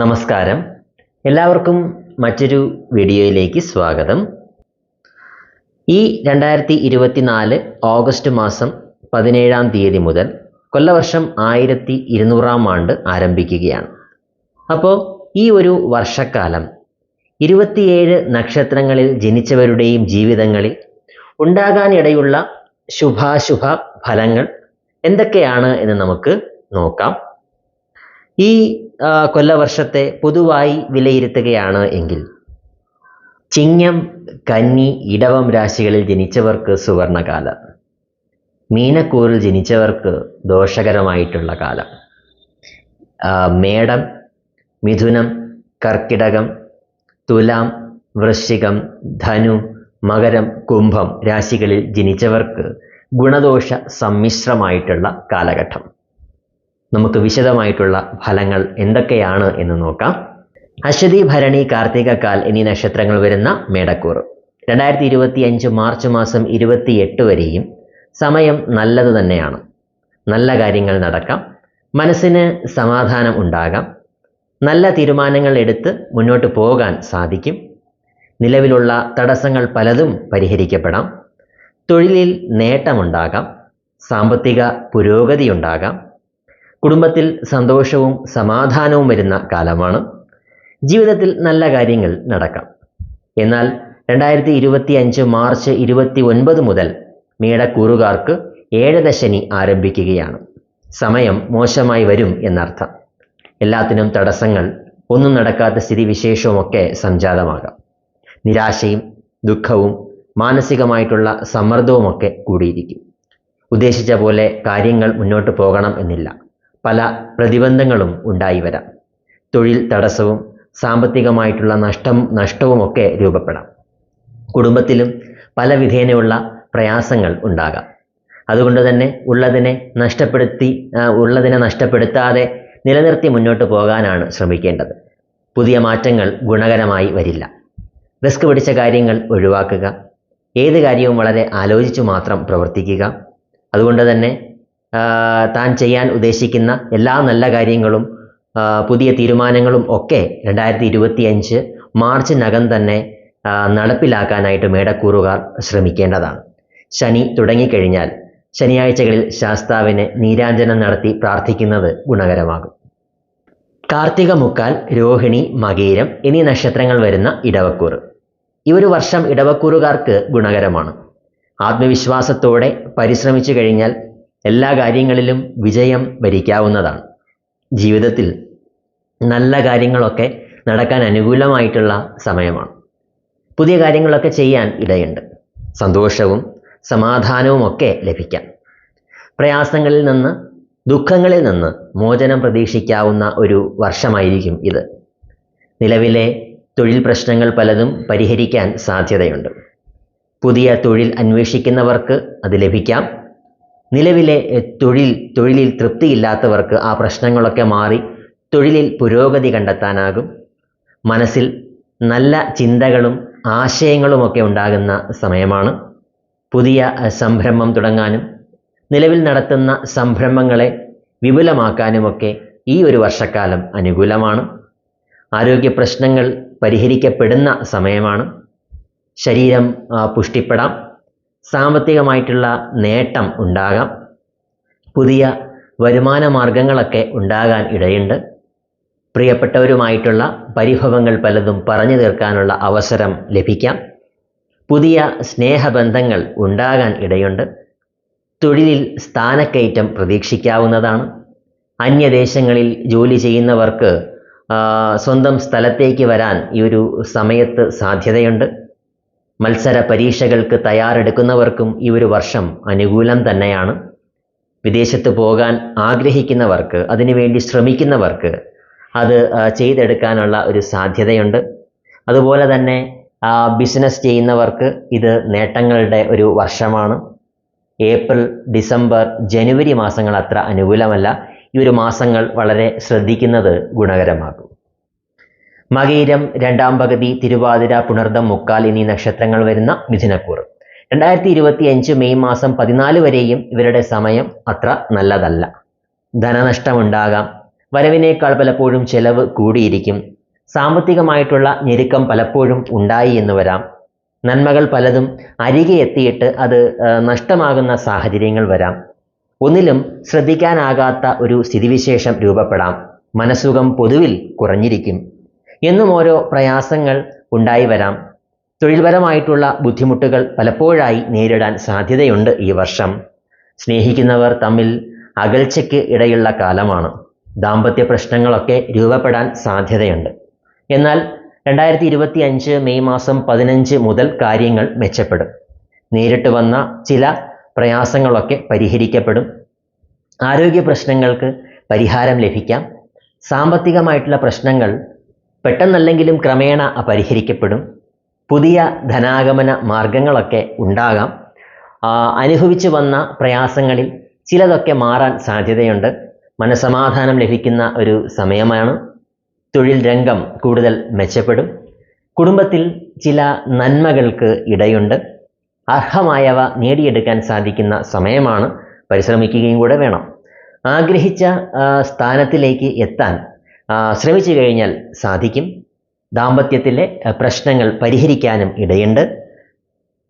നമസ്കാരം. എല്ലാവർക്കും മറ്റൊരു വീഡിയോയിലേക്ക് സ്വാഗതം. ഈ രണ്ടായിരത്തി ഇരുപത്തിനാല് ഓഗസ്റ്റ് മാസം പതിനേഴാം തീയതി മുതൽ കൊല്ലവർഷം ആയിരത്തി ഇരുന്നൂറാം ആണ്ട് ആരംഭിക്കുകയാണ്. അപ്പോൾ ഈ ഒരു വർഷക്കാലം ഇരുപത്തിയേഴ് നക്ഷത്രങ്ങളിൽ ജനിച്ചവരുടെയും ജീവിതങ്ങളിൽ ഉണ്ടാകാനിടയുള്ള ശുഭാശുഭ ഫലങ്ങൾ എന്തൊക്കെയാണ് എന്ന് നമുക്ക് നോക്കാം. ഈ കൊല്ലവർഷത്തെ പൊതുവായി വിലയിരുത്തുകയാണ് എങ്കിൽ. ചിങ്ങം കന്നി ഇടവം രാശികളിൽ ജനിച്ചവർക്ക് സുവർണകാലം. മീനക്കൂറിൽ ജനിച്ചവർക്ക് ദോഷകരമായിട്ടുള്ള കാലം. മേടം മിഥുനം കർക്കിടകം തുലാം വൃശ്ചികം ധനു മകരം കുംഭം രാശികളിൽ ജനിച്ചവർക്ക് ഗുണദോഷ സമ്മിശ്രമായിട്ടുള്ള കാലഘട്ടം. നമുക്ക് വിശദമായിട്ടുള്ള ഫലങ്ങൾ എന്തൊക്കെയാണ് എന്ന് നോക്കാം. അശ്വതി ഭരണി കാർത്തികക്കാൽ എന്നീ നക്ഷത്രങ്ങൾ വരുന്ന മേടക്കൂർ. രണ്ടായിരത്തി ഇരുപത്തി അഞ്ച് മാർച്ച് മാസം ഇരുപത്തിയെട്ട് വരെയും സമയം നല്ലത് തന്നെയാണ്. നല്ല കാര്യങ്ങൾ നടക്കാം. മനസ്സിന് സമാധാനം ഉണ്ടാകാം. നല്ല തീരുമാനങ്ങൾ എടുത്ത് മുന്നോട്ട് പോകാൻ സാധിക്കും. നിലവിലുള്ള തടസ്സങ്ങൾ പലതും പരിഹരിക്കപ്പെടാം. തൊഴിലിൽ നേട്ടമുണ്ടാകാം. സാമ്പത്തിക പുരോഗതിയുണ്ടാകാം കുടുംബത്തിൽ സന്തോഷവും സമാധാനവും വരുന്ന കാലമാണ്. ജീവിതത്തിൽ നല്ല കാര്യങ്ങൾ നടക്കാം. എന്നാൽ രണ്ടായിരത്തി ഇരുപത്തി അഞ്ച് മാർച്ച് ഇരുപത്തി ഒൻപത് മുതൽ മേടക്കൂറുകാർക്ക് ഏഴദശനി ആരംഭിക്കുകയാണ്. സമയം മോശമായി വരും എന്നർത്ഥം. എല്ലാത്തിനും തടസ്സങ്ങൾ ഒന്നും നടക്കാത്ത സ്ഥിതിവിശേഷവുമൊക്കെ സംജാതമാകാം. നിരാശയും ദുഃഖവും മാനസികമായിട്ടുള്ള സമ്മർദ്ദവുമൊക്കെ കൂടിയിരിക്കും. ഉദ്ദേശിച്ച പോലെ കാര്യങ്ങൾ മുന്നോട്ട് പോകണം എന്നില്ല. പല പ്രതിബന്ധങ്ങളും ഉണ്ടായി വരാം. തൊഴിൽ തടസ്സവും സാമ്പത്തികമായിട്ടുള്ള നഷ്ടം നഷ്ടവുമൊക്കെ രൂപപ്പെടാം. കുടുംബത്തിലും പല വിധേനയുള്ള പ്രയാസങ്ങൾ ഉണ്ടാകാം. അതുകൊണ്ട് തന്നെ ഉള്ളതിനെ നഷ്ടപ്പെടുത്തി ഉള്ളതിനെ നഷ്ടപ്പെടുത്താതെ നിലനിർത്തി മുന്നോട്ട് പോകാനാണ് ശ്രമിക്കേണ്ടത്. പുതിയ മാറ്റങ്ങൾ ഗുണകരമായി വരില്ല. റിസ്ക് പിടിച്ച കാര്യങ്ങൾ ഒഴിവാക്കുക. ഏത് കാര്യവും വളരെ ആലോചിച്ചു മാത്രം പ്രവർത്തിക്കുക. അതുകൊണ്ട് തന്നെ താൻ ചെയ്യാൻ ഉദ്ദേശിക്കുന്ന എല്ലാ നല്ല കാര്യങ്ങളും പുതിയ തീരുമാനങ്ങളും ഒക്കെ രണ്ടായിരത്തി ഇരുപത്തി അഞ്ച് മാർച്ചിനകം തന്നെ നടപ്പിലാക്കാനായിട്ട് മേടക്കൂറുകാർ ശ്രമിക്കേണ്ടതാണ്. ശനി തുടങ്ങിക്കഴിഞ്ഞാൽ ശനിയാഴ്ചകളിൽ ശാസ്താവിനെ നീരാഞ്ജനം നടത്തി പ്രാർത്ഥിക്കുന്നത് ഗുണകരമാകും. കാർത്തിക മുക്കാൽ രോഹിണി മകീരം എന്നീ നക്ഷത്രങ്ങൾ വരുന്ന ഇടവക്കൂറ്. ഈ ഒരു വർഷം ഇടവക്കൂറുകാർക്ക് ഗുണകരമാണ്. ആത്മവിശ്വാസത്തോടെ പരിശ്രമിച്ചു കഴിഞ്ഞാൽ എല്ലാ കാര്യങ്ങളിലും വിജയം വരിക്കാവുന്നതാണ്. ജീവിതത്തിൽ നല്ല കാര്യങ്ങളൊക്കെ നടക്കാൻ അനുകൂലമായിട്ടുള്ള സമയമാണ്. പുതിയ കാര്യങ്ങളൊക്കെ ചെയ്യാൻ ഇടയുണ്ട്. സന്തോഷവും സമാധാനവും ഒക്കെ ലഭിക്കാം. പ്രയാസങ്ങളിൽ നിന്ന് ദുഃഖങ്ങളിൽ നിന്ന് മോചനം പ്രതീക്ഷിക്കാവുന്ന ഒരു വർഷമായിരിക്കും ഇത്. നിലവിലെ തൊഴിൽ പ്രശ്നങ്ങൾ പലതും പരിഹരിക്കാൻ സാധ്യതയുണ്ട്. പുതിയ തൊഴിൽ അന്വേഷിക്കുന്നവർക്ക് അത് ലഭിക്കാം. നിലവിലെ തൊഴിൽ തൊഴിലിൽ തൃപ്തിയില്ലാത്തവർക്ക് ആ പ്രശ്നങ്ങളൊക്കെ മാറി തൊഴിലിൽ പുരോഗതി കണ്ടെത്താനാകും. മനസ്സിൽ നല്ല ചിന്തകളും ആശയങ്ങളുമൊക്കെ ഉണ്ടാകുന്ന സമയമാണ്. പുതിയ സംരംഭം തുടങ്ങാനും നിലവിൽ നടത്തുന്ന സംരംഭങ്ങളെ വിപുലമാക്കാനുമൊക്കെ ഈ ഒരു വർഷക്കാലം അനുകൂലമാണ്. ആരോഗ്യ പ്രശ്നങ്ങൾ പരിഹരിക്കപ്പെടുന്ന സമയമാണ്. ശരീരം പുഷ്ടിപ്പെടാം. സാമ്പത്തികമായിട്ടുള്ള നേട്ടം ഉണ്ടാകാം. പുതിയ വരുമാന മാർഗങ്ങളൊക്കെ ഉണ്ടാകാൻ ഇടയുണ്ട്. പ്രിയപ്പെട്ടവരുമായിട്ടുള്ള പരിഭവങ്ങൾ പലതും പറഞ്ഞു തീർക്കാനുള്ള അവസരം ലഭിക്കാം. പുതിയ സ്നേഹബന്ധങ്ങൾ ഉണ്ടാകാൻ ഇടയുണ്ട്. തൊഴിലിൽ സ്ഥാനക്കയറ്റം പ്രതീക്ഷിക്കാവുന്നതാണ്. അന്യദേശങ്ങളിൽ ജോലി ചെയ്യുന്നവർക്ക് സ്വന്തം സ്ഥലത്തേക്ക് വരാൻ ഈ ഒരു സമയത്ത് സാധ്യതയുണ്ട്. മത്സര പരീക്ഷകൾക്ക് തയ്യാറെടുക്കുന്നവർക്കും ഈ ഒരു വർഷം അനുകൂലം തന്നെയാണ്. വിദേശത്ത് പോകാൻ ആഗ്രഹിക്കുന്നവർക്ക് അതിനുവേണ്ടി ശ്രമിക്കുന്നവർക്ക് അത് ചെയ്തെടുക്കാനുള്ള ഒരു സാധ്യതയുണ്ട്. അതുപോലെ തന്നെ ബിസിനസ് ചെയ്യുന്നവർക്ക് ഇത് നേട്ടങ്ങളുടെ ഒരു വർഷമാണ്. ഏപ്രിൽ ഡിസംബർ ജനുവരി മാസങ്ങൾ അത്ര അനുകൂലമല്ല. ഈ ഒരു മാസങ്ങൾ വളരെ ശ്രദ്ധിക്കുന്നത് ഗുണകരമാകും. മകീരം രണ്ടാം പകുതി തിരുവാതിര പുണർദം മുക്കാൽ എന്നീ നക്ഷത്രങ്ങൾ വരുന്ന മിഥുനക്കൂർ രണ്ടായിരത്തി ഇരുപത്തി അഞ്ച് മെയ് മാസം പതിനാല് വരെയും ഇവരുടെ സമയം അത്ര നല്ലതല്ല. ധനനഷ്ടമുണ്ടാകാം. വരവിനേക്കാൾ പലപ്പോഴും ചെലവ് കൂടിയിരിക്കും. സാമ്പത്തികമായിട്ടുള്ള ഞെരുക്കം പലപ്പോഴും ഉണ്ടായി എന്ന് വരാം. നന്മകൾ പലതും അരികെ എത്തിയിട്ട് അത് നഷ്ടമാകുന്ന സാഹചര്യങ്ങൾ വരാം. ഒന്നിലും ശ്രദ്ധിക്കാനാകാത്ത ഒരു സ്ഥിതിവിശേഷം രൂപപ്പെടാം. മനസ്സുഖം പൊതുവിൽ കുറഞ്ഞിരിക്കും. എന്നും ഓരോ പ്രയാസങ്ങൾ ഉണ്ടായി വരാം. തൊഴിൽപരമായിട്ടുള്ള ബുദ്ധിമുട്ടുകൾ പലപ്പോഴായി നേരിടാൻ സാധ്യതയുണ്ട് ഈ വർഷം. സ്നേഹിക്കുന്നവർ തമ്മിൽ അകൽച്ചയ്ക്ക് ഇടയുള്ള കാലമാണ്. ദാമ്പത്യ പ്രശ്നങ്ങളൊക്കെ രൂപപ്പെടാൻ സാധ്യതയുണ്ട്. എന്നാൽ രണ്ടായിരത്തി ഇരുപത്തി അഞ്ച് മെയ് മാസം പതിനഞ്ച് മുതൽ കാര്യങ്ങൾ മെച്ചപ്പെടും. നേരിട്ട് വന്ന ചില പ്രയാസങ്ങളൊക്കെ പരിഹരിക്കപ്പെടും. ആരോഗ്യ പ്രശ്നങ്ങൾക്ക് പരിഹാരം ലഭിക്കാം. സാമ്പത്തികമായിട്ടുള്ള പ്രശ്നങ്ങൾ പെട്ടെന്നല്ലെങ്കിലും ക്രമേണ പരിഹരിക്കപ്പെടും. പുതിയ ധനാഗമന മാർഗങ്ങളൊക്കെ ഉണ്ടാകാം. അനുഭവിച്ച് വന്ന പ്രയാസങ്ങളിൽ ചിലതൊക്കെ മാറാൻ സാധ്യതയുണ്ട്. മനസമാധാനം ലഭിക്കുന്ന ഒരു സമയമാണ്. തൊഴിൽ രംഗം കൂടുതൽ മെച്ചപ്പെടും. കുടുംബത്തിൽ ചില നന്മകൾക്ക് ഇടയുണ്ട്. അർഹമായവ നേടിയെടുക്കാൻ സാധിക്കുന്ന സമയമാണ്. പരിശ്രമിക്കുകയും കൂടെ വേണം. ആഗ്രഹിച്ച സ്ഥാനത്തിലേക്ക് എത്താൻ ശ്രമിച്ചു കഴിഞ്ഞാൽ സാധിക്കും. ദാമ്പത്യത്തിലെ പ്രശ്നങ്ങൾ പരിഹരിക്കാനും ഇടയുണ്ട്.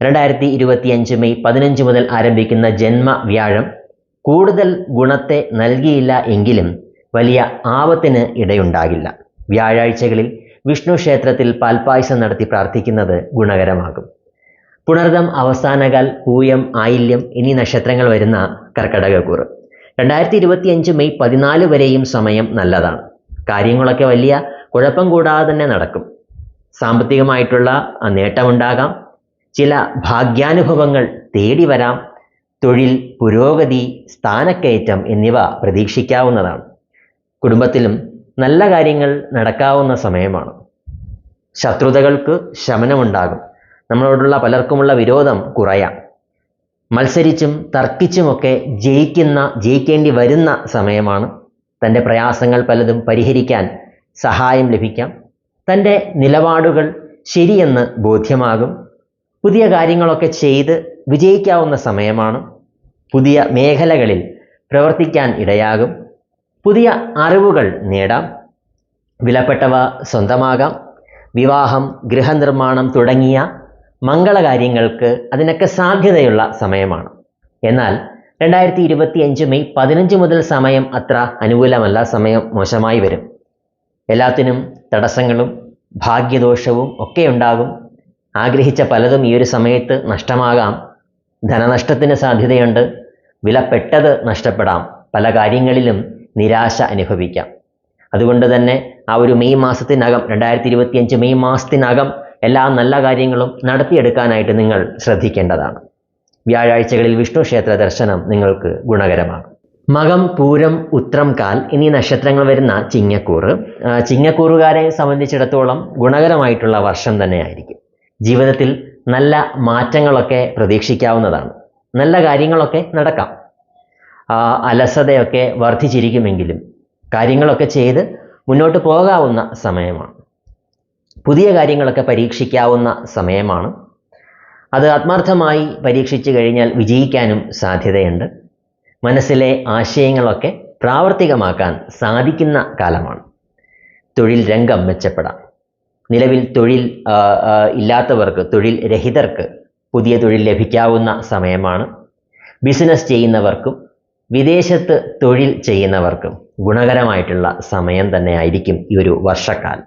രണ്ടായിരത്തി ഇരുപത്തിയഞ്ച് മെയ് പതിനഞ്ച് മുതൽ ആരംഭിക്കുന്ന ജന്മ വ്യാഴം കൂടുതൽ ഗുണത്തെ നൽകിയില്ല എങ്കിലും വലിയ ആപത്തിന് ഇടയുണ്ടാകില്ല. വ്യാഴാഴ്ചകളിൽ വിഷ്ണു ക്ഷേത്രത്തിൽ പാൽപ്പായസം നടത്തി പ്രാർത്ഥിക്കുന്നത് ഗുണകരമാകും. പുണർദം അവസാനകാൽ പൂയം ആയില്യം എന്നീ നക്ഷത്രങ്ങൾ വരുന്ന കർക്കടകക്കൂറ്. രണ്ടായിരത്തി ഇരുപത്തിയഞ്ച് മെയ് പതിനാല് വരെയും സമയം നല്ലതാണ്. കാര്യങ്ങളൊക്കെ വലിയ കുഴപ്പം കൂടാതെ തന്നെ നടക്കും. സാമ്പത്തികമായിട്ടുള്ള നേട്ടമുണ്ടാകാം. ചില ഭാഗ്യാനുഭവങ്ങൾ തേടി വരാം. തൊഴിൽ പുരോഗതി സ്ഥാനക്കയറ്റം എന്നിവ പ്രതീക്ഷിക്കാവുന്നതാണ്. കുടുംബത്തിലും നല്ല കാര്യങ്ങൾ നടക്കാവുന്ന സമയമാണ്. ശത്രുതകൾക്ക് ശമനമുണ്ടാകും. നമ്മളോടുള്ള പലർക്കുമുള്ള വിരോധം കുറയാം. മത്സരിച്ചും തർക്കിച്ചുമൊക്കെ ജയിക്കുന്ന ജയിക്കേണ്ടി വരുന്ന സമയമാണ് തന്റെ പ്രയാസങ്ങൾ പലതും പരിഹരിക്കാൻ സഹായം ലഭിക്കാം. തന്റെ നിലപാടുകൾ ശരിയെന്ന് ബോധ്യമാകും. പുതിയ കാര്യങ്ങളൊക്കെ ചെയ്ത് വിജയിക്കാവുന്ന സമയമാണ്. പുതിയ മേഖലകളിൽ പ്രവർത്തിക്കാൻ ഇടയാകും. പുതിയ അറിവുകൾ നേടാം. വിലപ്പെട്ടവ സ്വന്തമാകാം. വിവാഹം ഗൃഹനിർമ്മാണം തുടങ്ങിയ മംഗളകാര്യങ്ങൾക്ക് അതിനൊക്കെ സാധ്യതയുള്ള സമയമാണ്. എന്നാൽ രണ്ടായിരത്തി ഇരുപത്തി അഞ്ച് മെയ് പതിനഞ്ച് മുതൽ സമയം അത്ര അനുകൂലമല്ല. സമയം മോശമായി വരും. എല്ലാത്തിനും തടസ്സങ്ങളും ഭാഗ്യദോഷവും ഒക്കെ ഉണ്ടാകും. ആഗ്രഹിച്ച പലതും ഈ ഒരു സമയത്ത് നഷ്ടമാകാം. ധനനഷ്ടത്തിന് സാധ്യതയുണ്ട്. വിലപ്പെട്ടത് നഷ്ടപ്പെടാം. പല കാര്യങ്ങളിലും നിരാശ അനുഭവിക്കാം. അതുകൊണ്ട് തന്നെ ആ ഒരു മെയ് മാസത്തിനകം രണ്ടായിരത്തി ഇരുപത്തിയഞ്ച് മെയ് മാസത്തിനകം എല്ലാ നല്ല കാര്യങ്ങളും നടത്തിയെടുക്കാനായിട്ട് നിങ്ങൾ ശ്രദ്ധിക്കേണ്ടതാണ്. വ്യാഴാഴ്ചകളിൽ വിഷ്ണു ക്ഷേത്ര ദർശനം നിങ്ങൾക്ക് ഗുണകരമാകും. മകം പൂരം ഉത്രം കാൽ എന്നീ നക്ഷത്രങ്ങൾ വരുന്ന ചിങ്ങക്കൂറ്. ചിങ്ങക്കൂറുകാരെ സംബന്ധിച്ചിടത്തോളം ഗുണകരമായിട്ടുള്ള വർഷം തന്നെയായിരിക്കും. ജീവിതത്തിൽ നല്ല മാറ്റങ്ങളൊക്കെ പ്രതീക്ഷിക്കാവുന്നതാണ്. നല്ല കാര്യങ്ങളൊക്കെ നടക്കാം. അലസതയൊക്കെ വർദ്ധിച്ചിരിക്കുമെങ്കിലും കാര്യങ്ങളൊക്കെ ചെയ്ത് മുന്നോട്ട് പോകാവുന്ന സമയമാണ്. പുതിയ കാര്യങ്ങളൊക്കെ പരീക്ഷിക്കാവുന്ന സമയമാണ്. അത് ആത്മാർത്ഥമായി പരീക്ഷിച്ചു കഴിഞ്ഞാൽ വിജയിക്കാനും സാധ്യതയുണ്ട്. മനസ്സിലെ ആശയങ്ങളൊക്കെ പ്രാവർത്തികമാക്കാൻ സാധിക്കുന്ന കാലമാണ്. തൊഴിൽ രംഗം മെച്ചപ്പെടാം. നിലവിൽ തൊഴിൽ ഇല്ലാത്തവർക്ക് തൊഴിൽ രഹിതർക്ക് പുതിയ തൊഴിൽ ലഭിക്കാവുന്ന സമയമാണ്. ബിസിനസ് ചെയ്യുന്നവർക്കും വിദേശത്ത് തൊഴിൽ ചെയ്യുന്നവർക്കും ഗുണകരമായിട്ടുള്ള സമയം തന്നെയായിരിക്കും ഈ ഒരു വർഷക്കാലം.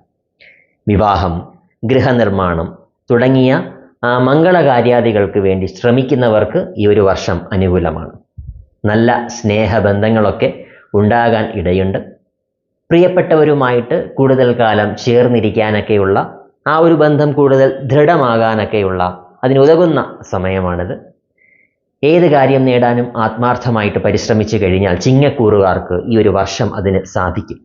വിവാഹം ഗൃഹനിർമ്മാണം തുടങ്ങിയ മംഗളകാര്യാദികൾക്ക് വേണ്ടി ശ്രമിക്കുന്നവർക്ക് ഈ ഒരു വർഷം അനുകൂലമാണ്. നല്ല സ്നേഹബന്ധങ്ങളൊക്കെ ഉണ്ടാകാൻ ഇടയുണ്ട്. പ്രിയപ്പെട്ടവരുമായിട്ട് കൂടുതൽ കാലം ചേർന്നിരിക്കാനൊക്കെയുള്ള ആ ഒരു ബന്ധം കൂടുതൽ ദൃഢമാകാനൊക്കെയുള്ള അതിനുതകുന്ന സമയമാണിത്. ഏത് കാര്യം നേടാനും ആത്മാർത്ഥമായിട്ട് പരിശ്രമിച്ചു കഴിഞ്ഞാൽ ചിങ്ങക്കൂറുകാർക്ക് ഈ ഒരു വർഷം അതിന് സാധിക്കും.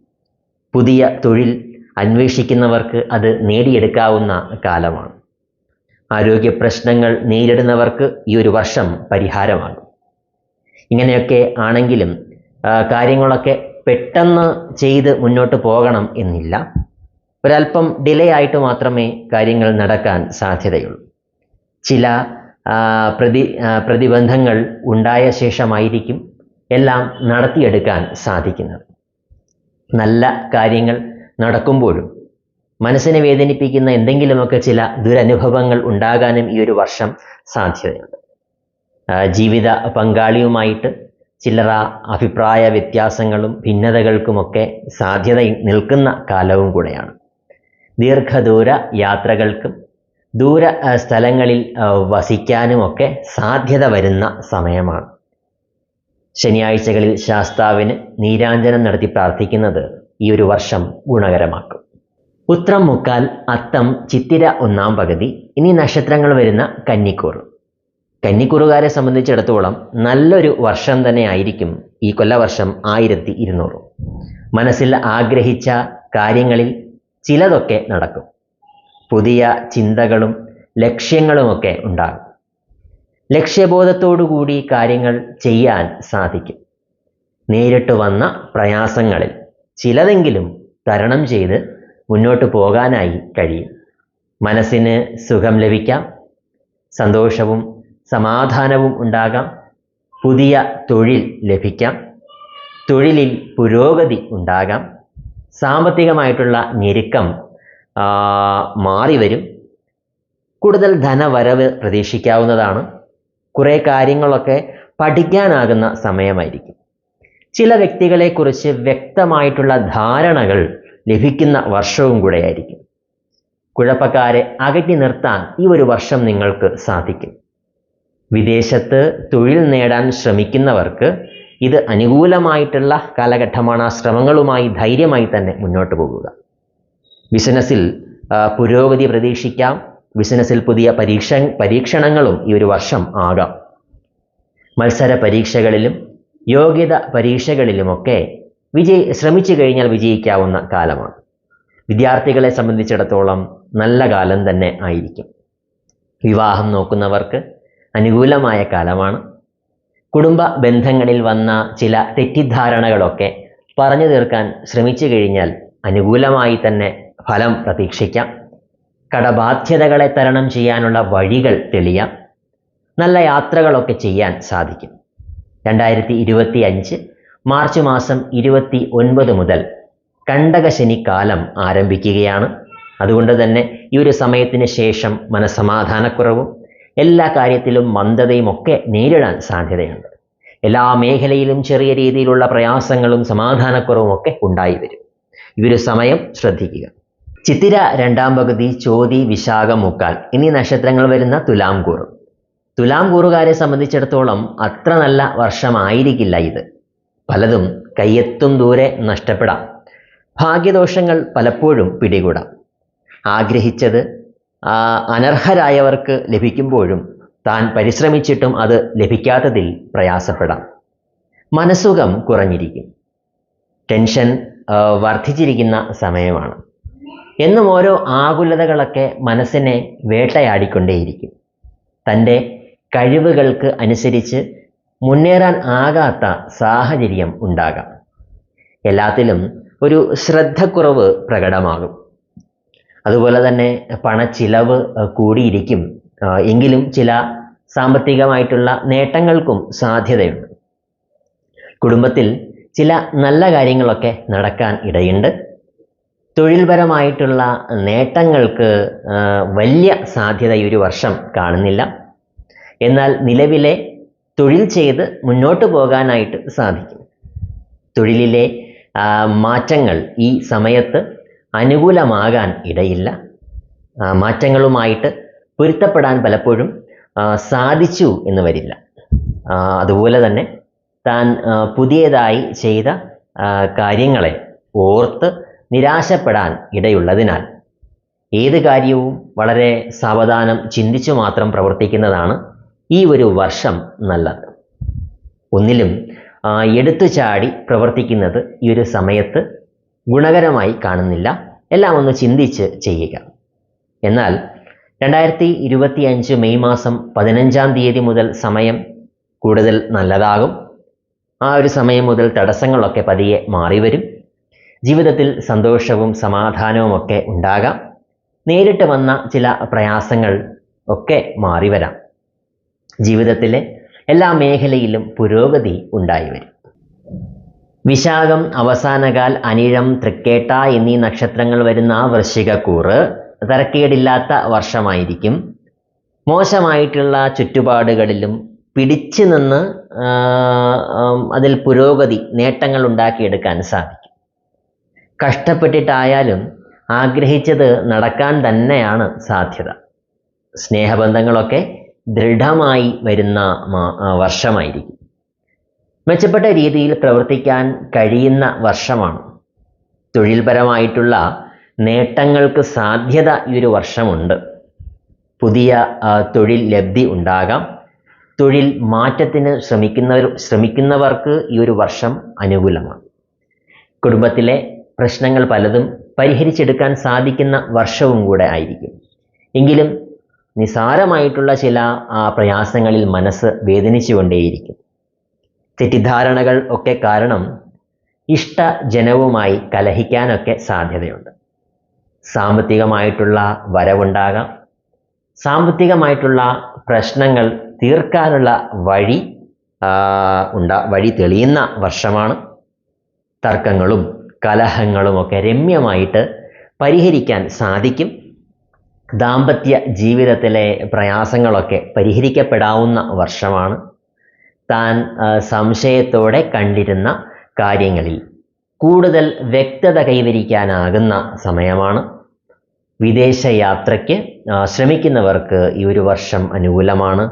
പുതിയ തൊഴിൽ അന്വേഷിക്കുന്നവർക്ക് അത് നേടിയെടുക്കാവുന്ന കാലമാണ്. ആരോഗ്യ പ്രശ്നങ്ങൾ നേരിടുന്നവർക്ക് ഈ ഒരു വർഷം പരിഹാരമാണ് ഇങ്ങനെയൊക്കെ ആണെങ്കിലും കാര്യങ്ങളൊക്കെ പെട്ടെന്ന് ചെയ്ത് മുന്നോട്ട് പോകണം എന്നില്ല. ഒരല്പം ഡിലേ ആയിട്ട് മാത്രമേ കാര്യങ്ങൾ നടക്കാൻ സാധ്യതയുള്ളൂ. ചില പ്രതി പ്രതിബന്ധങ്ങൾ ഉണ്ടായ ശേഷമായിരിക്കും എല്ലാം നടത്തിയെടുക്കാൻ സാധിക്കുന്നത്. നല്ല കാര്യങ്ങൾ നടക്കുമ്പോഴും മനസ്സിനെ വേദനിപ്പിക്കുന്ന എന്തെങ്കിലുമൊക്കെ ചില ദുരനുഭവങ്ങൾ ഉണ്ടാകാനും ഈ ഒരു വർഷം സാധ്യതയുണ്ട്. ജീവിത പങ്കാളിയുമായിട്ട് ചില്ലറ അഭിപ്രായ വ്യത്യാസങ്ങളും ഭിന്നതകൾക്കുമൊക്കെ സാധ്യത നിൽക്കുന്ന കാലവും കൂടെയാണ്. ദീർഘദൂര യാത്രകൾക്കും ദൂര സ്ഥലങ്ങളിൽ വസിക്കാനുമൊക്കെ സാധ്യത വരുന്ന സമയമാണ്. ശനിയാഴ്ചകളിൽ ശാസ്താവിന് നീരാഞ്ജനം നടത്തി പ്രാർത്ഥിക്കുന്നത് ഈ ഒരു വർഷം ഗുണകരമാക്കും. ഉത്രം മുക്കാൽ അത്തം ചിത്തിര ഒന്നാം പകുതി. ഇനി നക്ഷത്രങ്ങൾ വരുന്ന കന്നിക്കൂർ. കന്നിക്കൂറുകാരെ സംബന്ധിച്ചിടത്തോളം നല്ലൊരു വർഷം തന്നെ ആയിരിക്കും ഈ കൊല്ലവർഷം ആയിരത്തി ഇരുന്നൂറ് മനസ്സിൽ ആഗ്രഹിച്ച കാര്യങ്ങളിൽ ചിലതൊക്കെ നടക്കും. പുതിയ ചിന്തകളും ലക്ഷ്യങ്ങളുമൊക്കെ ഉണ്ടാകും. ലക്ഷ്യബോധത്തോടുകൂടി കാര്യങ്ങൾ ചെയ്യാൻ സാധിക്കും. നേരിട്ട് വന്ന പ്രയാസങ്ങളിൽ ചിലതെങ്കിലും തരണം ചെയ്ത് മുന്നോട്ട് പോകാനായി കഴിയും. മനസ്സിന് സുഖം ലഭിക്കാം. സന്തോഷവും സമാധാനവും ഉണ്ടാകാം. പുതിയ തൊഴിൽ ലഭിക്കാം. തൊഴിലിൽ പുരോഗതി ഉണ്ടാകാം. സാമ്പത്തികമായിട്ടുള്ള ഞെരുക്കം മാറി വരും. കൂടുതൽ ധനവരവ് പ്രതീക്ഷിക്കാവുന്നതാണ്. കുറേ കാര്യങ്ങളൊക്കെ പഠിക്കാനാകുന്ന സമയമായിരിക്കും. ചില വ്യക്തികളെക്കുറിച്ച് വ്യക്തമായിട്ടുള്ള ധാരണകൾ ലഭിക്കുന്ന വർഷവും കൂടെയായിരിക്കും കുഴപ്പക്കാരെ അകറ്റി നിർത്താൻ ഈ ഒരു വർഷം നിങ്ങൾക്ക് സാധിക്കും. വിദേശത്ത് തൊഴിൽ നേടാൻ ശ്രമിക്കുന്നവർക്ക് ഇത് അനുകൂലമായിട്ടുള്ള കാലഘട്ടമാണ് ആ ശ്രമങ്ങളുമായി ധൈര്യമായി തന്നെ മുന്നോട്ട് പോകുക. ബിസിനസ്സിൽ പുരോഗതി പ്രതീക്ഷിക്കാം. ബിസിനസ്സിൽ പുതിയ പരീക്ഷ പരീക്ഷണങ്ങളും ഈ ഒരു വർഷം ആകാം. മത്സര പരീക്ഷകളിലും യോഗ്യത പരീക്ഷകളിലുമൊക്കെ വിജയി ശ്രമിച്ചു കഴിഞ്ഞാൽ വിജയിക്കാവുന്ന കാലമാണ്. വിദ്യാർത്ഥികളെ സംബന്ധിച്ചിടത്തോളം നല്ല കാലം തന്നെ ആയിരിക്കും. വിവാഹം നോക്കുന്നവർക്ക് അനുകൂലമായ കാലമാണ്. കുടുംബ ബന്ധങ്ങളിൽ വന്ന ചില തെറ്റിദ്ധാരണകളൊക്കെ പറഞ്ഞു തീർക്കാൻ ശ്രമിച്ചു കഴിഞ്ഞാൽ അനുകൂലമായി തന്നെ ഫലം പ്രതീക്ഷിക്കാം. കടബാധ്യതകളെ തരണം ചെയ്യാനുള്ള വഴികൾ തെളിയാം. നല്ല യാത്രകളൊക്കെ ചെയ്യാൻ സാധിക്കും. രണ്ടായിരത്തി ഇരുപത്തി അഞ്ച് മാർച്ച് മാസം ഇരുപത്തി ഒൻപത് മുതൽ കണ്ടകശനി കാലം ആരംഭിക്കുകയാണ്. അതുകൊണ്ട് തന്നെ ഈ ഒരു സമയത്തിന് ശേഷം മനസമാധാനക്കുറവും എല്ലാ കാര്യത്തിലും മന്ദതയും ഒക്കെ നേരിടാൻ സാധ്യതയുണ്ട്. എല്ലാ മേഖലയിലും ചെറിയ രീതിയിലുള്ള പ്രയാസങ്ങളും സമാധാനക്കുറവും ഒക്കെ ഉണ്ടായി വരും. ഈ ഒരു സമയം ശ്രദ്ധിക്കുക. ചിത്തിര രണ്ടാം പകുതി ചോതി വിശാഖ മുക്കാൽ എന്നീ നക്ഷത്രങ്ങൾ വരുന്ന തുലാം കൂറും. തുലാം കൂറുകാരെ സംബന്ധിച്ചിടത്തോളം അത്ര നല്ല വർഷമായിരിക്കില്ല ഇത്. പലതും കയ്യെത്തും ദൂരെ നഷ്ടപ്പെടാം. ഭാഗ്യദോഷങ്ങൾ പലപ്പോഴും പിടികൂടാം. ആഗ്രഹിച്ചത് അനർഹരായവർക്ക് ലഭിക്കുമ്പോഴും താൻ പരിശ്രമിച്ചിട്ടും അത് ലഭിക്കാത്തതിൽ പ്രയാസപ്പെടാം. മനസ്സുഖം കുറഞ്ഞിരിക്കും. ടെൻഷൻ വർദ്ധിച്ചിരിക്കുന്ന സമയമാണ്. എന്നും ഓരോ ആകുലതകളൊക്കെ മനസ്സിനെ വേട്ടയാടിക്കൊണ്ടേയിരിക്കും. തന്റെ കഴിവുകൾക്ക് അനുസരിച്ച് മുന്നേറാൻ ആകാത്ത സാഹചര്യം ഉണ്ടാകാം. എല്ലാത്തിലും ഒരു ശ്രദ്ധക്കുറവ് പ്രകടമാകും. അതുപോലെ തന്നെ പണച്ചിലവ് കൂടിയിരിക്കും. എങ്കിലും ചില സാമ്പത്തികമായിട്ടുള്ള നേട്ടങ്ങൾക്കും സാധ്യതയുണ്ട്. കുടുംബത്തിൽ ചില നല്ല കാര്യങ്ങളൊക്കെ നടക്കാൻ ഇടയുണ്ട്. തൊഴിൽപരമായിട്ടുള്ള നേട്ടങ്ങൾക്ക് വലിയ സാധ്യത ഈ ഒരു വർഷം കാണുന്നില്ല. എന്നാൽ നിലവിലെ തൊഴിൽ ചെയ്ത് മുന്നോട്ട് പോകാനായിട്ട് സാധിക്കും. തൊഴിലിലെ മാറ്റങ്ങൾ ഈ സമയത്ത് അനുകൂലമാകാൻ ഇടയില്ല. മാറ്റങ്ങളുമായിട്ട് പൊരുത്തപ്പെടാൻ പലപ്പോഴും സാധിച്ചു എന്ന് വരില്ല. അതുപോലെ തന്നെ താൻ പുതിയതായി ചെയ്ത കാര്യങ്ങളെ ഓർത്ത് നിരാശപ്പെടാൻ ഇടയുള്ളതിനാൽ ഏത് കാര്യവും വളരെ സാവധാനം ചിന്തിച്ചു മാത്രം പ്രവർത്തിക്കുന്നതാണ് ഈ ഒരു വർഷം നല്ലത്. ഒന്നിലും എടുത്തു ചാടി പ്രവർത്തിക്കുന്നത് ഈ ഒരു സമയത്ത് ഗുണകരമായി കാണുന്നില്ല. എല്ലാം ഒന്ന് ചിന്തിച്ച് ചെയ്യുക. എന്നാൽ രണ്ടായിരത്തി ഇരുപത്തി അഞ്ച് മെയ് മാസം പതിനഞ്ചാം തീയതി മുതൽ സമയം കൂടുതൽ നല്ലതാകും. ആ ഒരു സമയം മുതൽ തടസ്സങ്ങളൊക്കെ പതിയെ മാറി വരും. ജീവിതത്തിൽ സന്തോഷവും സമാധാനവും ഒക്കെ ഉണ്ടാകാം. നേരിട്ട് വന്ന ചില പ്രയാസങ്ങൾ ഒക്കെ മാറി വരാം. ജീവിതത്തിലെ എല്ലാ മേഖലയിലും പുരോഗതി ഉണ്ടായി വരും. വിശാഖം അവസാനകാൽ അനിഴം തൃക്കേട്ട എന്നീ നക്ഷത്രങ്ങൾ വരുന്ന ആ വൃശ്ചികക്കൂറ് തരക്കേടില്ലാത്ത വർഷമായിരിക്കും. മോശമായിട്ടുള്ള ചുറ്റുപാടുകളിലും പിടിച്ചു നിന്ന് അതിൽ പുരോഗതി നേട്ടങ്ങൾ ഉണ്ടാക്കിയെടുക്കാൻ സാധിക്കും. കഷ്ടപ്പെട്ടിട്ടായാലും ആഗ്രഹിച്ചത് നടക്കാൻ തന്നെയാണ് സാധ്യത. സ്നേഹബന്ധങ്ങളൊക്കെ ദൃഢമായി വരുന്ന വർഷമായിരിക്കും. മെച്ചപ്പെട്ട രീതിയിൽ പ്രവർത്തിക്കാൻ കഴിയുന്ന വർഷമാണ്. തൊഴിൽപരമായിട്ടുള്ള നേട്ടങ്ങൾക്ക് സാധ്യത ഈ ഒരു വർഷമുണ്ട്. പുതിയ തൊഴിൽ ലബ്ധി ഉണ്ടാകാം. തൊഴിൽ മാറ്റത്തിന് ശ്രമിക്കുന്നവർ ശ്രമിക്കുന്നവർക്ക് ഈ ഒരു വർഷം അനുകൂലമാണ്. കുടുംബത്തിലെ പ്രശ്നങ്ങൾ പലതും പരിഹരിച്ചെടുക്കാൻ സാധിക്കുന്ന വർഷവും കൂടെ ആയിരിക്കും. എങ്കിലും നിസാരമായിട്ടുള്ള ചില പ്രയാസങ്ങളിൽ മനസ്സ് വേദനിച്ചുകൊണ്ടേയിരിക്കും. തെറ്റിദ്ധാരണകൾ ഒക്കെ കാരണം ഇഷ്ടജനവുമായി കലഹിക്കാനൊക്കെ സാധ്യതയുണ്ട്. സാമ്പത്തികമായിട്ടുള്ള വരവുണ്ടാകാം. സാമ്പത്തികമായിട്ടുള്ള പ്രശ്നങ്ങൾ തീർക്കാനുള്ള വഴി ഉണ്ടാ വഴി തെളിയുന്ന വർഷമാണ്. തർക്കങ്ങളും കലഹങ്ങളും ഒക്കെ രമ്യമായിട്ട് പരിഹരിക്കാൻ സാധിക്കും. ദാമ്പത്യ ജീവിതത്തിലെ പ്രയാസങ്ങളൊക്കെ പരിഹരിക്കപ്പെടാവുന്ന വർഷമാണ്. താൻ സംശയത്തോടെ കണ്ടിരുന്ന കാര്യങ്ങളിൽ കൂടുതൽ വ്യക്തത കൈവരിക്കാനാകുന്ന സമയമാണ്. വിദേശയാത്രയ്ക്ക് യാത്രയ്ക്ക് ശ്രമിക്കുന്നവർക്ക് ഈ ഒരു വർഷം അനുകൂലമാണ്.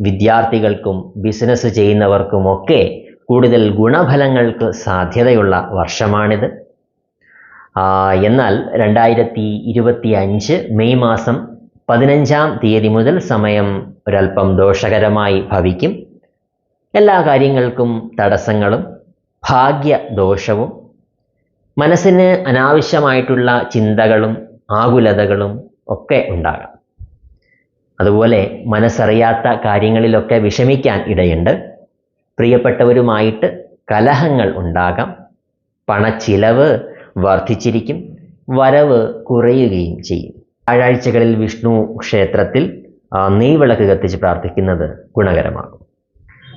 വിദ്യാർത്ഥികൾക്കും ബിസിനസ് ചെയ്യുന്നവർക്കുമൊക്കെ കൂടുതൽ ഗുണഫലങ്ങൾക്ക് സാധ്യതയുള്ള വർഷമാണിത്. എന്നാൽ രണ്ടായിരത്തി ഇരുപത്തി അഞ്ച് മെയ് മാസം പതിനഞ്ചാം തീയതി മുതൽ സമയം ഒരല്പം ദോഷകരമായി ഭവിക്കും. എല്ലാ കാര്യങ്ങൾക്കും തടസ്സങ്ങളും ഭാഗ്യദോഷവും മനസ്സിന് അനാവശ്യമായിട്ടുള്ള ചിന്തകളും ആകുലതകളും ഒക്കെ ഉണ്ടാകാം. അതുപോലെ മനസ്സറിയാത്ത കാര്യങ്ങളിലൊക്കെ വിഷമിക്കാൻ ഇടയുണ്ട്. പ്രിയപ്പെട്ടവരുമായിട്ട് കലഹങ്ങൾ ഉണ്ടാകാം. പണച്ചിലവ് വർദ്ധിച്ചിരിക്കും വരവ് കുറയുകയും ചെയ്യും. വ്യാഴാഴ്ചകളിൽ വിഷ്ണു ക്ഷേത്രത്തിൽ നെയ്വിളക്ക് കത്തിച്ച് പ്രാർത്ഥിക്കുന്നത് ഗുണകരമാകും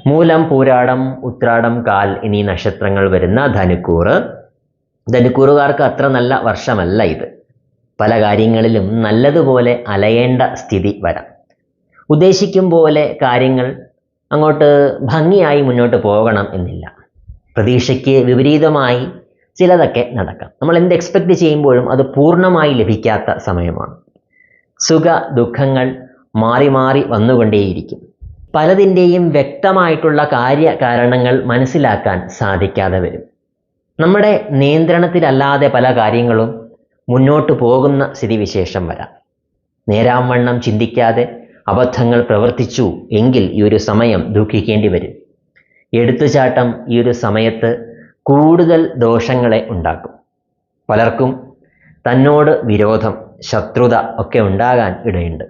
മൂലം പൂരാടം ഉത്രാടം കാൽ എന്നീ നക്ഷത്രങ്ങൾ വരുന്ന ധനുക്കൂറ്. ധനുക്കൂറുകാർക്ക് അത്ര നല്ല വർഷമല്ല ഇത്. പല കാര്യങ്ങളിലും നല്ലതുപോലെ അലയേണ്ട സ്ഥിതി വരാം. ഉദ്ദേശിക്കും പോലെ കാര്യങ്ങൾ അങ്ങോട്ട് ഭംഗിയായി മുന്നോട്ട് പോകണം എന്നില്ല. പ്രതീക്ഷയ്ക്ക് വിപരീതമായി ചിലതൊക്കെ നടക്കാം. നമ്മൾ എന്ത് എക്സ്പെക്റ്റ് ചെയ്യുമ്പോഴും അത് പൂർണമായി ലഭിക്കാത്ത സമയമാണ്. സുഖ ദുഃഖങ്ങൾ മാറി മാറി വന്നുകൊണ്ടേയിരിക്കും. പലതിന്റെയും വ്യക്തമായിട്ടുള്ള കാര്യകാരണങ്ങൾ മനസ്സിലാക്കാൻ സാധിക്കാതെ വരും. നമ്മുടെ നിയന്ത്രണത്തിലല്ലാതെ പല കാര്യങ്ങളും മുന്നോട്ട് പോകുന്ന സ്ഥിതിവിശേഷം വരാം. നേരാവണ്ണം ചിന്തിക്കാതെ അബദ്ധങ്ങൾ പ്രവർത്തിച്ചു എങ്കിൽ ഈ ഒരു സമയം ദുഃഖിക്കേണ്ടി വരും. എടുത്തുചാട്ടം ഈ ഒരു സമയത്ത് കൂടുതൽ ദോഷങ്ങളെ ഉണ്ടാക്കും. പലർക്കും തന്നോട് വിരോധം ശത്രുത ഒക്കെ ഉണ്ടാകാൻ ഇടയുണ്ട്.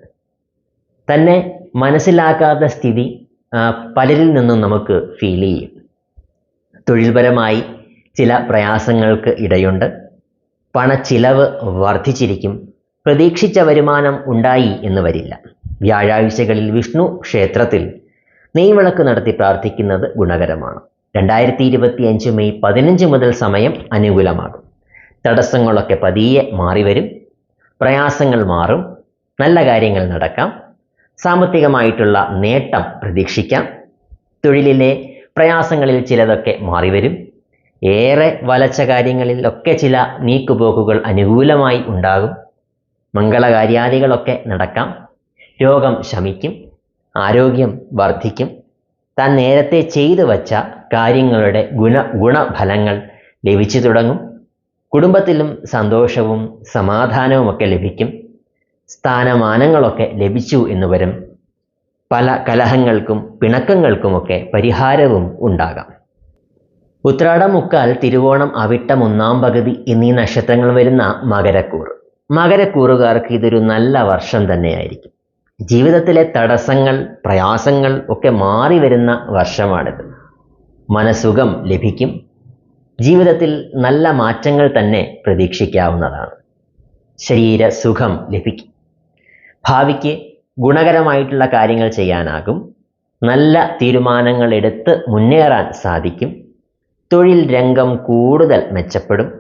തന്നെ മനസ്സിലാക്കാത്ത സ്ഥിതി പലരിൽ നിന്നും നമുക്ക് ഫീൽ ചെയ്യും. തൊഴിൽപരമായി ചില പ്രയാസങ്ങൾക്ക് ഇടയുണ്ട്. പണച്ചിലവ് വർദ്ധിച്ചിരിക്കും. പ്രതീക്ഷിച്ച വരുമാനം ഉണ്ടായി എന്ന് വരില്ല. വ്യാഴാഴ്ചകളിൽ വിഷ്ണു ക്ഷേത്രത്തിൽ നെയ്വിളക്ക് നടത്തി പ്രാർത്ഥിക്കുന്നത് ഗുണകരമാണ്. രണ്ടായിരത്തി ഇരുപത്തി അഞ്ച് മെയ് പതിനഞ്ച് മുതൽ സമയം അനുകൂലമാകും. തടസ്സങ്ങളൊക്കെ പതിയെ മാറി വരും പ്രയാസങ്ങൾ മാറും. നല്ല കാര്യങ്ങൾ നടക്കാം. സാമ്പത്തികമായിട്ടുള്ള നേട്ടം പ്രതീക്ഷിക്കാം. തൊഴിലിലെ പ്രയാസങ്ങളിൽ ചിലതൊക്കെ മാറിവരും. ഏറെ വലച്ച കാര്യങ്ങളിലൊക്കെ ചില നീക്കുപോക്കുകൾ അനുകൂലമായി ഉണ്ടാകും. മംഗളകാര്യാദികളൊക്കെ നടക്കാം. രോഗം ശമിക്കും. ആരോഗ്യം വർദ്ധിക്കും. താൻ നേരത്തെ ചെയ്തു വച്ച കാര്യങ്ങളുടെ ഗുണ ഗുണഫലങ്ങൾ ലഭിച്ചു തുടങ്ങും. കുടുംബത്തിലും സന്തോഷവും സമാധാനവുമൊക്കെ ലഭിക്കും. സ്ഥാനമാനങ്ങളൊക്കെ ലഭിച്ചു എന്ന് വരും. പല കലഹങ്ങൾക്കും പിണക്കങ്ങൾക്കുമൊക്കെ പരിഹാരവും ഉണ്ടാകാം. ഉത്രാടം മുക്കാൽ തിരുവോണം അവിട്ടം ഒന്നാം പകുതി എന്നീ നക്ഷത്രങ്ങൾ വരുന്ന മകരക്കൂറ്. മകരക്കൂറുകാർക്ക് ഇതൊരു നല്ല വർഷം തന്നെയായിരിക്കും. ജീവിതത്തിലെ തടസ്സങ്ങൾ പ്രയാസങ്ങൾ ഒക്കെ മാറി വരുന്ന വർഷമാണിത്. മനസുഖം ലഭിക്കും. ജീവിതത്തിൽ നല്ല മാറ്റങ്ങൾ തന്നെ പ്രതീക്ഷിക്കാവുന്നതാണ്. ശരീര സുഖം ലഭിക്കും. ഭാവിക്ക് ഗുണകരമായിട്ടുള്ള കാര്യങ്ങൾ ചെയ്യാനാകും. നല്ല തീരുമാനങ്ങൾ എടുത്ത് മുന്നേറാൻ സാധിക്കും. തൊഴിൽ രംഗം കൂടുതൽ മെച്ചപ്പെടും.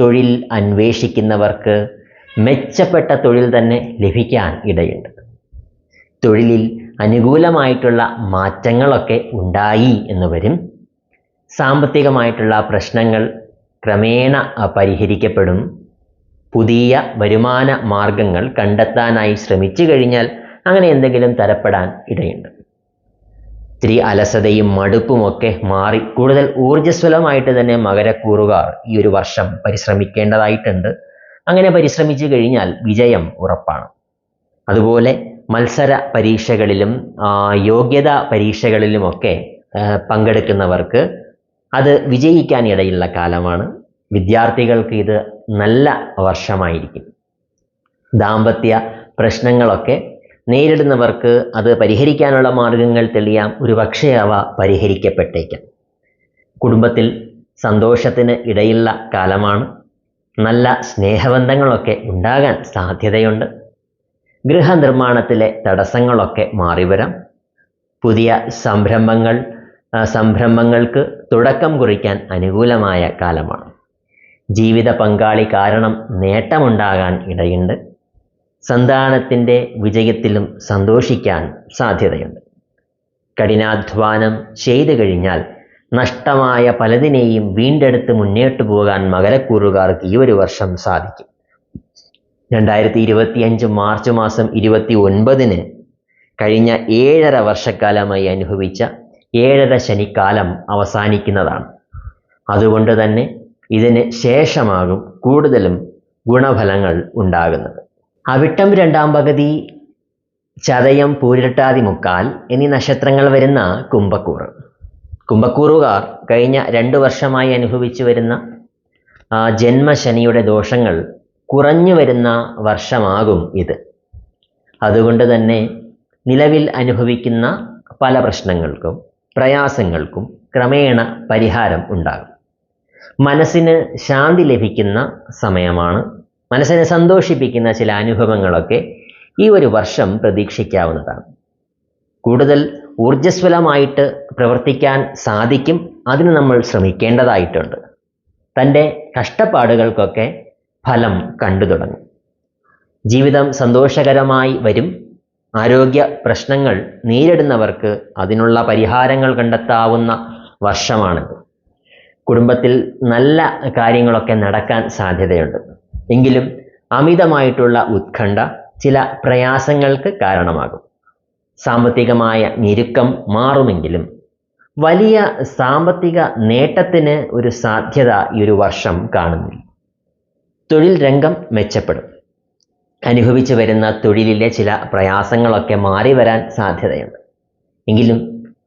തൊഴിൽ അന്വേഷിക്കുന്നവർക്ക് മെച്ചപ്പെട്ട തൊഴിൽ തന്നെ ലഭിക്കാൻ ഇടയുണ്ട്. തൊഴിലിൽ അനുകൂലമായിട്ടുള്ള മാറ്റങ്ങളൊക്കെ ഉണ്ടായി എന്ന് വരും. സാമ്പത്തികമായിട്ടുള്ള പ്രശ്നങ്ങൾ ക്രമേണ പരിഹരിക്കപ്പെടും. പുതിയ വരുമാന മാർഗങ്ങൾ കണ്ടെത്താനായി ശ്രമിച്ചു കഴിഞ്ഞാൽ അങ്ങനെ എന്തെങ്കിലും തരപ്പെടാൻ ഇടയുണ്ട്. ഇത്തിരി അലസതയും മടുപ്പുമൊക്കെ മാറി കൂടുതൽ ഊർജസ്വലമായിട്ട് തന്നെ മകരക്കൂറുകാർ ഈ ഒരു വർഷം പരിശ്രമിക്കേണ്ടതായിട്ടുണ്ട്. അങ്ങനെ പരിശ്രമിച്ചു കഴിഞ്ഞാൽ വിജയം ഉറപ്പാണ്. അതുപോലെ മത്സര പരീക്ഷകളിലും യോഗ്യത പരീക്ഷകളിലുമൊക്കെ പങ്കെടുക്കുന്നവർക്ക് അത് വിജയിക്കാൻ ഇടയുള്ള കാലമാണ്. വിദ്യാർത്ഥികൾക്ക് ഇത് നല്ല വർഷമായിരിക്കും. ദാമ്പത്യ പ്രശ്നങ്ങളൊക്കെ നേരിടുന്നവർക്ക് അത് പരിഹരിക്കാനുള്ള മാർഗങ്ങൾ തെളിയാം. ഒരുപക്ഷെ അവ പരിഹരിക്കപ്പെട്ടേക്കാം. കുടുംബത്തിൽ സന്തോഷത്തിന് ഇടയുള്ള കാലമാണ്. നല്ല സ്നേഹബന്ധങ്ങളൊക്കെ ഉണ്ടാകാൻ സാധ്യതയുണ്ട്. ഗൃഹനിർമ്മാണത്തിലെ തടസ്സങ്ങളൊക്കെ മാറിവരാം. പുതിയ സംരംഭങ്ങൾ സംരംഭങ്ങൾക്ക് തുടക്കം കുറിക്കാൻ അനുകൂലമായ കാലമാണ്. ജീവിത പങ്കാളി കാരണം നേട്ടമുണ്ടാകാൻ ഇടയുണ്ട്. സന്താനത്തിന്റെ വിജയത്തിലും സന്തോഷിക്കാൻ സാധ്യതയുണ്ട്. കഠിനാധ്വാനം ചെയ്തു കഴിഞ്ഞാൽ നഷ്ടമായ പലതിനെയും വീണ്ടെടുത്ത് മുന്നോട്ട് പോകാൻ മകരക്കൂറുകാർക്ക് ഈ ഒരു വർഷം സാധിക്കും. രണ്ടായിരത്തി ഇരുപത്തിയഞ്ച് മാർച്ച് മാസം ഇരുപത്തി ഒൻപതിന് കഴിഞ്ഞ ഏഴര വർഷക്കാലമായി അനുഭവിച്ച ഏഴര ശനിക്കാലം അവസാനിക്കുന്നതാണ്. അതുകൊണ്ട് തന്നെ ഇതിന് ശേഷമാകും കൂടുതലും ഗുണഫലങ്ങൾ ഉണ്ടാകുന്നത്. അവിട്ടം രണ്ടാം പകുതി ചതയം പൂരിട്ടാതി മുക്കാൽ എന്നീ നക്ഷത്രങ്ങൾ വരുന്ന കുംഭക്കൂറ് കുംഭക്കൂറുകാർ കഴിഞ്ഞ രണ്ട് വർഷമായി അനുഭവിച്ചു വരുന്ന ജന്മശനിയുടെ ദോഷങ്ങൾ കുറഞ്ഞു വരുന്ന വർഷമാകും ഇത്. അതുകൊണ്ട് തന്നെ നിലവിൽ അനുഭവിക്കുന്ന പല പ്രശ്നങ്ങൾക്കും പ്രയാസങ്ങൾക്കും ക്രമേണ പരിഹാരം ഉണ്ടാകും. മനസ്സിന് ശാന്തി ലഭിക്കുന്ന സമയമാണ്. മനസ്സിനെ സന്തോഷിപ്പിക്കുന്ന ചില അനുഭവങ്ങളൊക്കെ ഈ ഒരു വർഷം പ്രതീക്ഷിക്കാവുന്നതാണ്. കൂടുതൽ ഊർജസ്വലമായിട്ട് പ്രവർത്തിക്കാൻ സാധിക്കും അതിന് നമ്മൾ ശ്രമിക്കേണ്ടതായിട്ടുണ്ട്. തന്റെ കഷ്ടപ്പാടുകൾക്കൊക്കെ ഫലം കണ്ടു തുടങ്ങും. ജീവിതം സന്തോഷകരമായി വരും. ആരോഗ്യ പ്രശ്നങ്ങൾ നേരിടുന്നവർക്ക് അതിനുള്ള പരിഹാരങ്ങൾ കണ്ടെത്താവുന്ന വർഷമാണിത്. കുടുംബത്തിൽ നല്ല കാര്യങ്ങളൊക്കെ നടക്കാൻ സാധ്യതയുണ്ട്. എങ്കിലും അമിതമായിട്ടുള്ള ഉത്കണ്ഠ ചില പ്രയാസങ്ങൾക്ക് കാരണമാകും. സാമ്പത്തികമായ ഞെരുക്കം മാറുമെങ്കിലും വലിയ സാമ്പത്തിക നേട്ടത്തിന് ഒരു സാധ്യത ഈ ഒരു വർഷം കാണുന്നില്ല. തൊഴിൽ രംഗം മെച്ചപ്പെടും. അനുഭവിച്ചു വരുന്ന തൊഴിലിലെ ചില പ്രയാസങ്ങളൊക്കെ മാറി വരാൻ സാധ്യതയുണ്ട്. എങ്കിലും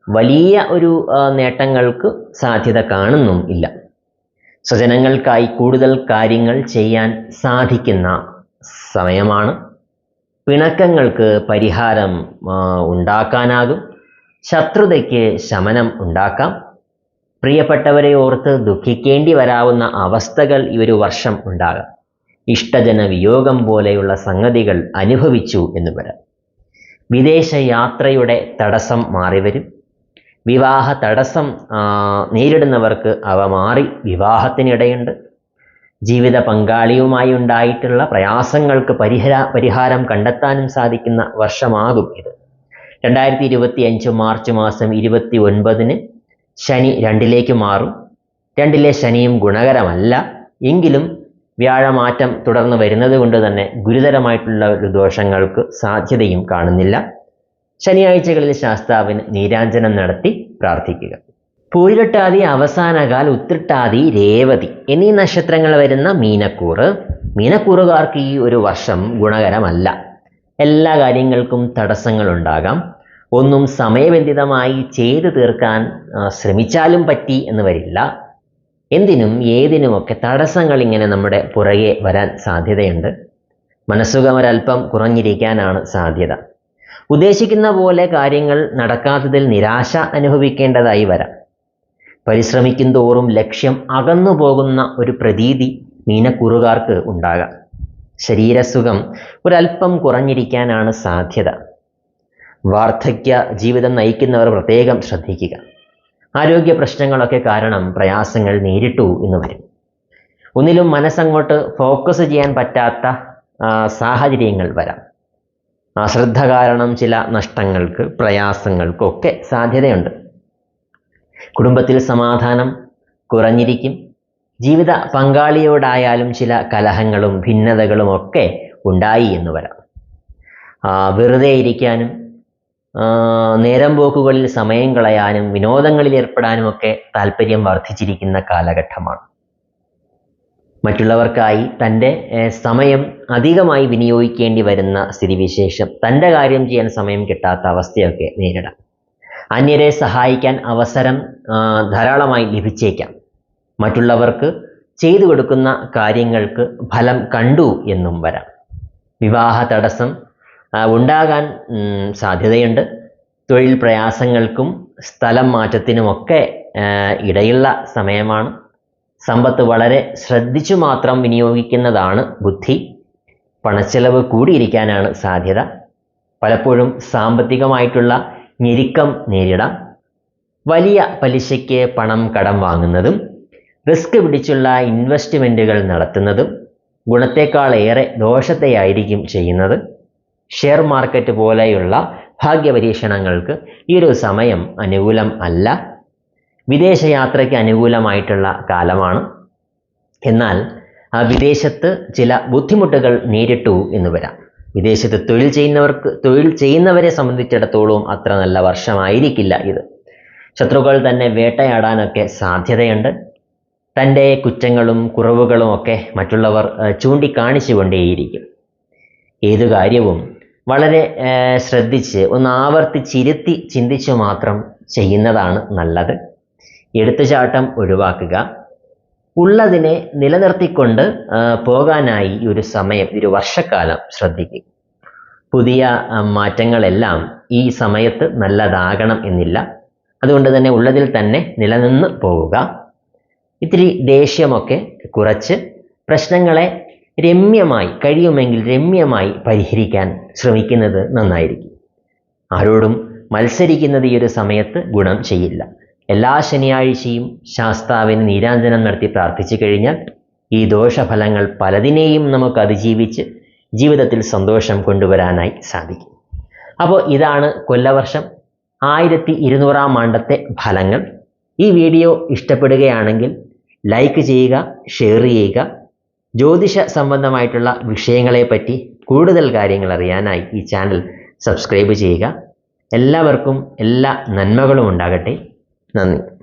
വലിയ ഒരു നേട്ടങ്ങൾക്ക് സാധ്യത കാണുന്നും ഇല്ല. സ്വജനങ്ങൾക്കായി കൂടുതൽ കാര്യങ്ങൾ ചെയ്യാൻ സാധിക്കുന്ന സമയമാണ്. പിണക്കങ്ങൾക്ക് പരിഹാരം ഉണ്ടാക്കാനാകും. ശത്രുതയ്ക്ക് ശമനം ഉണ്ടാക്കാം. പ്രിയപ്പെട്ടവരെ ഓർത്ത് ദുഃഖിക്കേണ്ടി വരാവുന്ന അവസ്ഥകൾ ഈ ഒരു വർഷം ഉണ്ടാകാം. ഇഷ്ടജന വിയോഗം പോലെയുള്ള സംഗതികൾ അനുഭവിച്ചു എന്ന് വരാം. വിദേശ യാത്രയുടെ തടസ്സം മാറിവരും വിവാഹ തടസ്സം നേരിടുന്നവർക്ക് അവ മാറി വിവാഹത്തിനിടയുണ്ട്. ജീവിത പങ്കാളിയുമായി ഉണ്ടായിട്ടുള്ള പ്രയാസങ്ങൾക്ക് പരിഹര പരിഹാരം കണ്ടെത്താനും സാധിക്കുന്ന വർഷമാകും ഇത്. രണ്ടായിരത്തി ഇരുപത്തി അഞ്ച് മാർച്ച് മാസം ഇരുപത്തി ഒൻപതിന് ശനി രണ്ടിലേക്ക് മാറും. രണ്ടിലെ ശനിയും ഗുണകരമല്ല. എങ്കിലും വ്യാഴമാറ്റം തുടർന്ന് വരുന്നത് കൊണ്ട് തന്നെ ഗുരുതരമായിട്ടുള്ള ഒരു ദോഷങ്ങൾക്ക് സാധ്യതയും കാണുന്നില്ല. ശനിയാഴ്ചകളിൽ ശാസ്താവിന് നീരാഞ്ജനം നടത്തി പ്രാർത്ഥിക്കുക. പൂരിട്ടാതി അവസാനകാൽ ഉത്തിട്ടാതി രേവതി എന്നീ നക്ഷത്രങ്ങൾ വരുന്ന മീനക്കൂറ്. മീനക്കൂറുകാർക്ക് ഈ ഒരു വർഷം ഗുണകരമല്ല. എല്ലാ കാര്യങ്ങൾക്കും തടസ്സങ്ങളുണ്ടാകാം. ഒന്നും സമയബന്ധിതമായി ചെയ്തു തീർക്കാൻ ശ്രമിച്ചാലും പറ്റി എന്ന് വരില്ല. എന്തിനും ഏതിനുമൊക്കെ തടസ്സങ്ങൾ ഇങ്ങനെ നമ്മുടെ പുറകെ വരാൻ സാധ്യതയുണ്ട്. മനസ്സുഖം ഒരല്പം കുറഞ്ഞിരിക്കാനാണ് സാധ്യത. ഉദ്ദേശിക്കുന്ന പോലെ കാര്യങ്ങൾ നടക്കാത്തതിൽ നിരാശ അനുഭവിക്കേണ്ടതായി വരാം. പരിശ്രമിക്കും തോറും ലക്ഷ്യം അകന്നു പോകുന്ന ഒരു പ്രതീതി മീനക്കുറുകാർക്ക് ഉണ്ടാകാം. ശരീരസുഖം ഒരല്പം കുറഞ്ഞിരിക്കാനാണ് സാധ്യത. വാർദ്ധക്യ ജീവിതം നയിക്കുന്നവർ പ്രത്യേകം ശ്രദ്ധിക്കുക. ആരോഗ്യ പ്രശ്നങ്ങളൊക്കെ കാരണം പ്രയാസങ്ങൾ നേരിട്ടു എന്ന് വരും. ഒന്നിലും മനസ്സങ്ങോട്ട് ഫോക്കസ് ചെയ്യാൻ പറ്റാത്ത സാഹചര്യങ്ങൾ വരാം. അശ്രദ്ധ കാരണം ചില നഷ്ടങ്ങൾക്ക് പ്രയാസങ്ങൾക്കൊക്കെ സാധ്യതയുണ്ട്. കുടുംബത്തിൽ സമാധാനം കുറഞ്ഞിരിക്കും. ജീവിത പങ്കാളിയോടായാലും ചില കലഹങ്ങളും ഭിന്നതകളും ഒക്കെ ഉണ്ടായി എന്ന് വരാം. വെറുതെ ഇരിക്കാനും നേരം പോക്കുകളിൽ സമയം കളയാനും വിനോദങ്ങളിൽ ഏർപ്പെടാനും ഒക്കെ താല്പര്യം വർദ്ധിച്ചിരിക്കുന്ന കാലഘട്ടമാണ്. മറ്റുള്ളവർക്കായി തന്റെ സമയം അധികമായി വിനിയോഗിക്കേണ്ടി വരുന്ന സ്ഥിതിവിശേഷം തന്റെ കാര്യം ചെയ്യാൻ സമയം കിട്ടാത്ത അവസ്ഥയൊക്കെ നേരിടാം. അന്യരെ സഹായിക്കാൻ അവസരം ധാരാളമായി ലഭിച്ചേക്കാം. മറ്റുള്ളവർക്ക് ചെയ്തു കൊടുക്കുന്ന കാര്യങ്ങൾക്ക് ഫലം കണ്ടു എന്നും വരാം. വിവാഹ തടസ്സം ഉണ്ടാകാൻ സാധ്യതയുണ്ട്. തൊഴിൽ പ്രയാസങ്ങൾക്കും സ്ഥലം മാറ്റത്തിനുമൊക്കെ ഇടയുള്ള സമയമാണ്. സമ്പത്ത് വളരെ ശ്രദ്ധിച്ചു മാത്രം വിനിയോഗിക്കുന്നതാണ് ബുദ്ധി. പണച്ചെലവ് കൂടിയിരിക്കാനാണ് സാധ്യത. പലപ്പോഴും സാമ്പത്തികമായിട്ടുള്ള ഞെരുക്കം നേരിടാം. വലിയ പലിശയ്ക്ക് പണം കടം വാങ്ങുന്നതും റിസ്ക് പിടിച്ചുള്ള ഇൻവെസ്റ്റ്മെന്റുകൾ നടത്തുന്നതും ഗുണത്തേക്കാളേറെ ദോഷത്തെയായിരിക്കും ചെയ്യുന്നത്. ഷെയർ മാർക്കറ്റ് പോലെയുള്ള ഭാഗ്യപരീക്ഷണങ്ങൾക്ക് ഈ ഒരു സമയം അനുകൂലം അല്ല. വിദേശയാത്രയ്ക്ക് അനുകൂലമായിട്ടുള്ള കാലമാണ്. എന്നാൽ ആ വിദേശത്ത് ചില ബുദ്ധിമുട്ടുകൾ നേരിട്ടു എന്ന് വരാം. വിദേശത്ത് തൊഴിൽ ചെയ്യുന്നവർക്ക് തൊഴിൽ ചെയ്യുന്നവരെ സംബന്ധിച്ചിടത്തോളം അത്ര നല്ല വർഷമായിരിക്കില്ല ഇത്. ശത്രുക്കൾ തന്നെ വേട്ടയാടാനൊക്കെ സാധ്യതയുണ്ട്. തന്റെ കുറ്റങ്ങളും കുറവുകളും ഒക്കെ മറ്റുള്ളവർ ചൂണ്ടിക്കാണിച്ചുകൊണ്ടേയിരിക്കും. ഏതു കാര്യവും വളരെ ശ്രദ്ധിച്ച് ഒന്ന് ആവർത്തിച്ചിരുത്തി ചിന്തിച്ചു മാത്രം ചെയ്യുന്നതാണ് നല്ലത്. എടുത്തുചാട്ടം ഒഴിവാക്കുക. ഉള്ളതിനെ നിലനിർത്തിക്കൊണ്ട് പോകാനായി ഒരു സമയം ഒരു വർഷക്കാലം ശ്രദ്ധിക്കുക. പുതിയ മാറ്റങ്ങളെല്ലാം ഈ സമയത്ത് നല്ലതാകണം എന്നില്ല. അതുകൊണ്ട് തന്നെ ഉള്ളതിൽ തന്നെ നിലനിന്ന് പോവുക. ഇത്തിരി ദേഷ്യമൊക്കെ കുറച്ച് പ്രശ്നങ്ങളെ രമ്യമായി കഴിയുമെങ്കിൽ രമ്യമായി പരിഹരിക്കാൻ ശ്രമിക്കുന്നത് നന്നായിരിക്കും. ആരോടും മത്സരിക്കുന്നത് ഈ ഒരു സമയത്ത് ഗുണം ചെയ്യില്ല. എല്ലാ ശനിയാഴ്ചയും ശാസ്താവിന് നീരാഞ്ജനം നടത്തി പ്രാർത്ഥിച്ചു കഴിഞ്ഞാൽ ഈ ദോഷഫലങ്ങൾ പലതിനെയും നമുക്ക് അതിജീവിച്ച് ജീവിതത്തിൽ സന്തോഷം കൊണ്ടുവരാനായി സാധിക്കും. അപ്പോൾ ഇതാണ് കൊല്ലവർഷം. ആയിരത്തി ഇരുന്നൂറാം ആണ്ടത്തെ ഫലങ്ങൾ. ഈ വീഡിയോ ഇഷ്ടപ്പെടുകയാണെങ്കിൽ ലൈക്ക് ചെയ്യുക ഷെയർ ചെയ്യുക ജ്യോതിഷ സംബന്ധമായിട്ടുള്ള വിഷയങ്ങളെപ്പറ്റി കൂടുതൽ കാര്യങ്ങൾ അറിയാനായി ഈ ചാനൽ സബ്സ്ക്രൈബ് ചെയ്യുക. എല്ലാവർക്കും എല്ലാ നന്മകളും ഉണ്ടാകട്ടെ. നന്ദി.